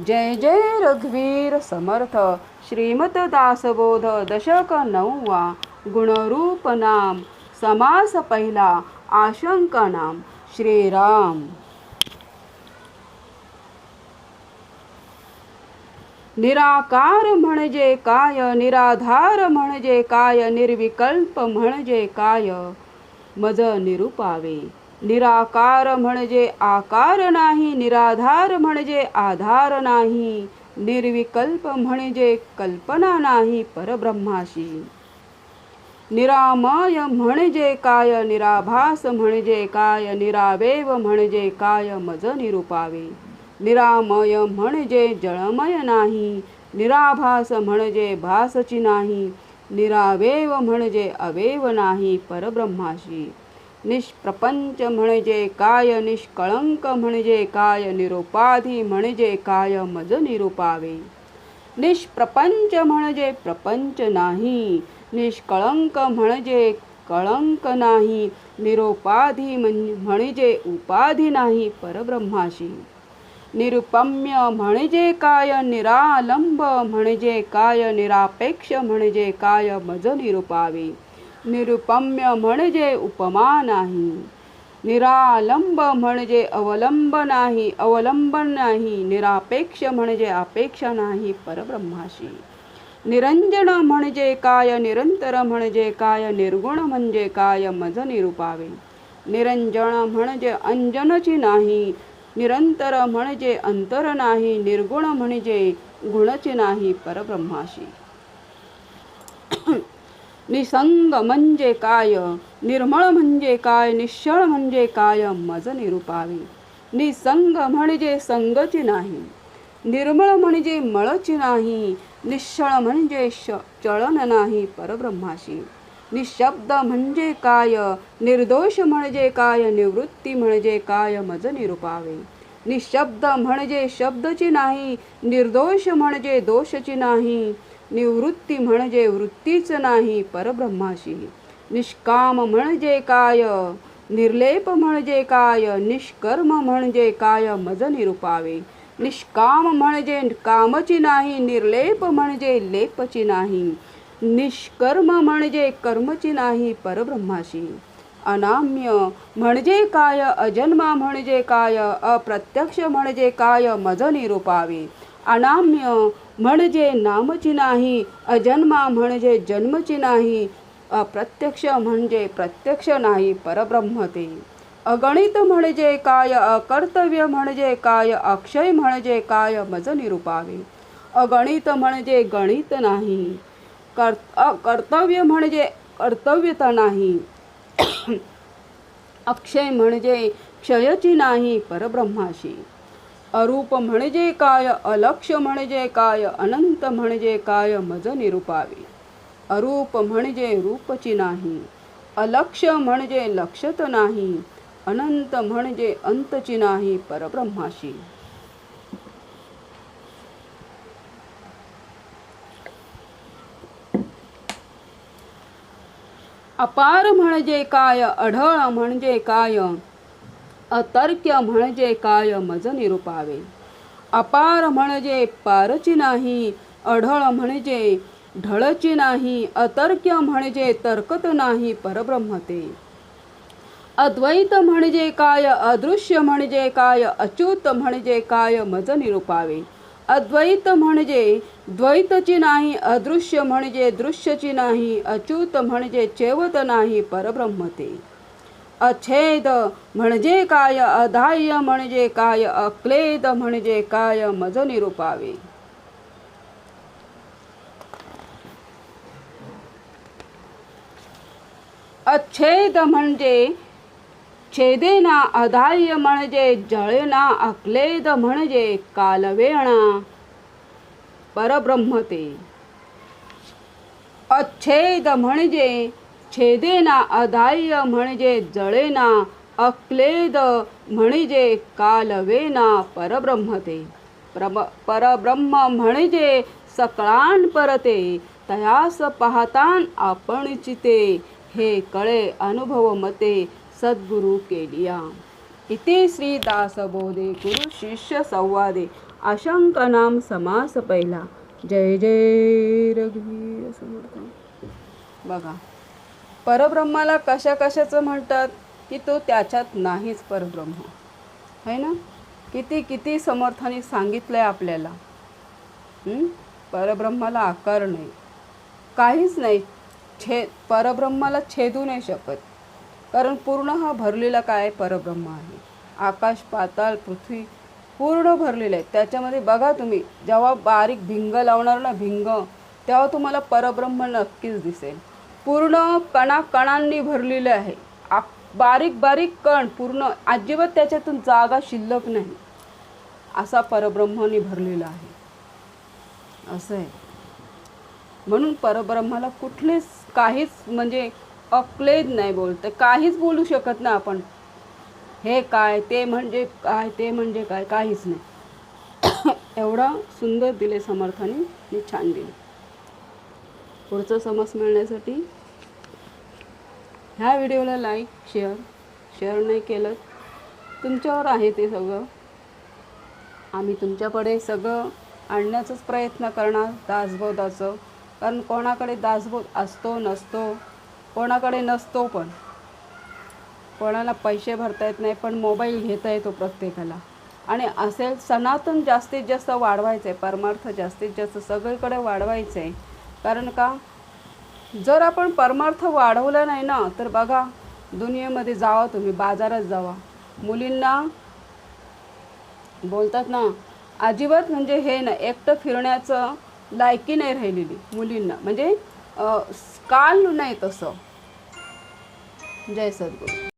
जय जय रघुवीर समर्थ श्रीमत दासबोध दशक नववा गुणरूप नाम समास पहिला आशंक नाम श्रीराम. निराकार म्हणजे काय? निराधार म्हणजे काय? निर्विकल्प म्हणजे काय? मज निरूपावे. निराकार म्हणजे आकार नाही निराधार म्हणजे आधार नाही निर्विकल्प म्हणजे कल्पना नाही परब्रह्माशी. निरामय म्हणजे काय निराभास म्हणजे काय निरावेव म्हणजे काय मज निरुपावे. निरामय म्हणजे जळमय नाही निराभास म्हणजे भासची नाही निरावेव म्हणजे अवेव नाही परब्रह्माशी. निष्प्रपंच म्हणजे काय निष्कळंक म्हणजे काय निरुपाधी म्हणजे काय मज निरुपावे. निष्प्रपंच म्हणजे प्रपंच नाही निष्कळंक म्हणजे कळंक नाही निरोपाधी म्हणजे उपाधी नाही परब्रह्माशी. निरुपम्य म्हणजे काय निरालंब म्हणजे काय निरापेक्ष म्हणजे काय मज निरुपावे. निरुपम्य म्हणजे उपमा नाही. निरालंब म्हणजे अवलंब नाही. अवलंबन नाही. निरापेक्ष म्हणजे अपेक्षा नाही. परब्रह्माशी. निरंजन म्हणजे काय? निरंतर म्हणजे काय? निर्गुण म्हणजे काय? मज निरुपावे. निरंजन म्हणजे अंजनची नाही. निरंतर म्हणजे अंतर नाही. निर्गुण म्हणजे गुणची नाही. परब्रह्माशी. निसंग म्हणजे काय? निर्मळ म्हणजे काय? निश्चळ म्हणजे काय? मज निरुपावे. निसंग म्हणजे संगची नाही. निर्मळ म्हणजे मळची नाही. निश्चळ म्हणजे श चळन नाही परब्रह्माशी. निशब्द म्हणजे काय? निर्दोष म्हणजे काय? निवृत्ती म्हणजे काय? मज निरुपावे. निशब्द म्हणजे शब्दची नाही. निर्दोष म्हणजे दोषची नाही. निवृत्ती म्हणजे वृत्तीच नाही परब्रह्माशी निष्काम म्हणजे काय निर्लेप म्हणजे काय निष्कर्म म्हणजे काय मज निरुपावे निष्काम म्हणजे कामची नाही निर्लेप म्हणजे लेपची नाही निष्कर्म म्हणजे कर्मची नाही परब्रह्माशी अनाम्य म्हणजे काय अजन्मा म्हणजे काय अप्रत्यक्ष म्हणजे काय मज निरुपावे अनाम्य म्हणजे नामची नाही अजन्मा म्हणजे जन्मची नाही अप्रत्यक्ष म्हणजे प्रत्यक्ष नाही परब्रह्म ते. अगणित म्हणजे काय अकर्तव्य म्हणजे काय अक्षय म्हणजे काय मज निरूपावे. अगणित म्हणजे गणित नाही कर अकर्तव्य म्हणजे कर्तव्यता नाही. अक्षय म्हणजे क्षयची नाही परब्रह्माशी. अरूप म्हणजे काय अलक्ष म्हणजे काय अनंत म्हणजे काय मज निरुपावे. अरूप म्हणजे रूपची नाही अलक्ष म्हणजे लक्षत नाही अनंत म्हणजे अंतची नाही परब्रह्माशी. अपार म्हणजे काय अढळ म्हणजे काय अतर्क्य म्हणजे काय मज निरुपावे. अपार म्हणजे पारची नाही अढळ म्हणजे ढळची नाही अतर्क्य म्हणजे तर्कत नाही परब्रह्मते. अद्वैत म्हणजे काय अदृश्य म्हणजे काय अच्युत म्हणजे काय मज निरुपावे. अद्वैत म्हणजे द्वैतची नाही अदृश्य म्हणजे दृश्यची नाही अच्युत म्हणजे चेवत नाही परब्रह्मते. अछेद म्हणजे काय अधाय म्हणजे काय अक्लेद म्हणजे काय मज निरूपावे. अच्छेद म्हणजे छेदेना अधाय म्हणजे जळेना अक्लेद म्हणजे कालवेणा. परब्रह्मते अच्छेद म्हणजे छेदेना अधाह्य म्हणजे जळेना अक्लेद म्हणजे कालवेना परब्रह्मते. प्रब परब्रह्म म्हणजे सकळान परते तयास पाहतान आपण चिते हे कळे अनुभव मते सद्गुरु केलिया. इति श्री दासबोधे गुरु शिष्य संवादे. अशंक नाम समास पहिला. जय जय रघुवीर समर्थ. बघा. परब्रह्माला कशा कशाचं म्हणतात की तो त्याच्यात नाहीच परब्रह्म. है ना? किती किती समर्थाने सांगितलं आहे आपल्याला परब्रह्माला आकार नाही. काहीच नाही. छे परब्रह्माला छेदू नाही शकत. कारण पूर्ण हा भरलेला काय? परब्रह्म आहे. आकाश पाताळ पृथ्वी पूर्ण भरलेलं आहे. त्याच्यामध्ये बघा तुम्ही जेव्हा बारीक भिंग लावणार ना भिंग तेव्हा तुम्हाला परब्रह्म नक्कीच दिसेल. पूर्ण कणा कणांनी भरलेलं आहे. आ बारीक बारीक कण पूर्ण अजिबात त्याच्यातून जागा शिल्लक नाही. असा परब्रह्माने भरलेला आहे. असं आहे. म्हणून परब्रह्माला कुठलेच काहीच म्हणजे अक्लेद नाही बोलतं. काहीच बोलू शकत ना आपण. हे काय ते म्हणजे काय ते म्हणजे काय काहीच नाही. एवढा सुंदर दिले समर्थाने मी छान दिले. पुढचं समज मिळण्यासाठी ह्या व्हिडिओला लाईक शेअर शेअर नाही केलं. तुमच्यावर आहे ते सगळं. आम्ही तुमच्याकडे सगळं आणण्याचाच प्रयत्न करणार दासबोधाचं. कारण कोणाकडे दासबोध असतो नसतो कोणाकडे नसतो पण. कोणाला पैसे भरता येत नाही पण मोबाईल घेता येतो प्रत्येकाला. आणि असेल सनातन जास्तीत जास्त वाढवायचं आहे परमार्थ जास्तीत जास्त सगळीकडे वाढवायचं आहे कारण का? जर आपण परमार्थ वाढवला नाही ना तर बघा दुनियेमध्ये जावा तुम्ही बाजारात जावा. मुलींना बोलतात ना अजिबात म्हणजे हे ना एकटं फिरण्याचं लायकी नाही राहिलेली मुलींना. म्हणजे काल नाही तसं. जय सद्गुरू.